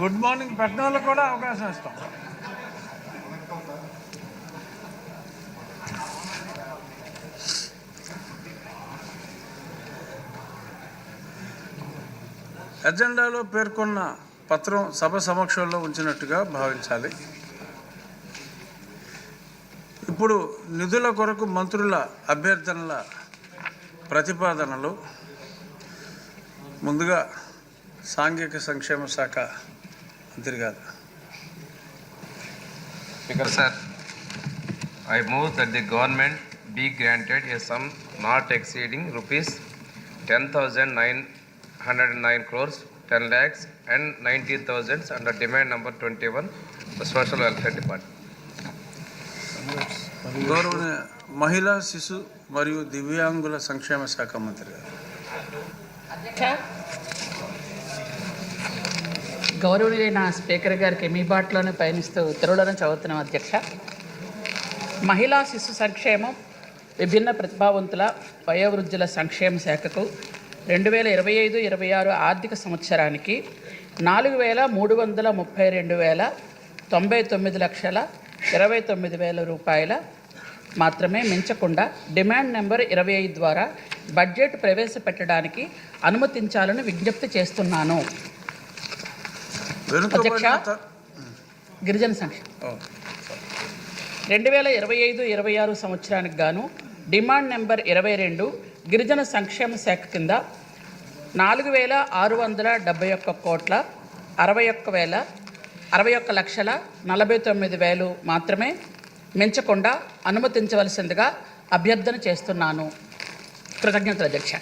Good morning పెట్టిన వాళ్ళకి కూడా అవకాశం ఇస్తాం. ఎజెండాలో పేర్కొన్న పత్రం సభ సమక్షంలో ఉంచినట్టుగా భావించాలి. ఇప్పుడు నిధుల కొరకు మంత్రుల అభ్యర్థనల ప్రతిపాదనలు ముందుగా సాంఘిక సంక్షేమ శాఖ మంత్రి గారు speaker sir I move that the government be granted a sum not exceeding rupees ten thousand nine hundred and nine crores ten lakhs and ninety thousands under demand number twenty one social welfare department Thank you. గౌరవనీయ మహిళా శిశు మరియు దివ్యాంగుల సంక్షేమ శాఖ మంత్రి గారు. గౌరవనీయులైన స్పీకర్ గారికి మీ బాటలోనే పయనిస్తూ ఉత్తర్వులను చదువుతున్నాం అధ్యక్ష. మహిళా శిశు సంక్షేమం విభిన్న ప్రతిభావంతుల వయోవృద్ధుల సంక్షేమ శాఖకు రెండు వేల ఇరవై ఐదు ఇరవై ఆరు ఆర్థిక సంవత్సరానికి నాలుగు వేల మూడు వందల ముప్పై రెండు వేల తొంభై తొమ్మిది లక్షల ఇరవై తొమ్మిది వేల రూపాయల మాత్రమే మించకుండా డిమాండ్ నెంబర్ ఇరవై ఐదు ద్వారా బడ్జెట్ ప్రవేశపెట్టడానికి అనుమతించాలని విజ్ఞప్తి చేస్తున్నాను అధ్యక్ష. గిరిజన సంక్షేమం రెండు వేల ఇరవై ఐదు ఇరవై ఆరు సంవత్సరానికి గాను డిమాండ్ నెంబర్ ఇరవై రెండు గిరిజన సంక్షేమ శాఖ కింద నాలుగు వేల ఆరు వందల డెబ్బై ఒక్క కోట్ల అరవై ఒక్క వేల అరవై ఒక్క లక్షల నలభై తొమ్మిది వేలు మాత్రమే మించకుండా అనుమతించవలసిందిగా అభ్యర్థన చేస్తున్నాను. కృతజ్ఞతలు అధ్యక్ష.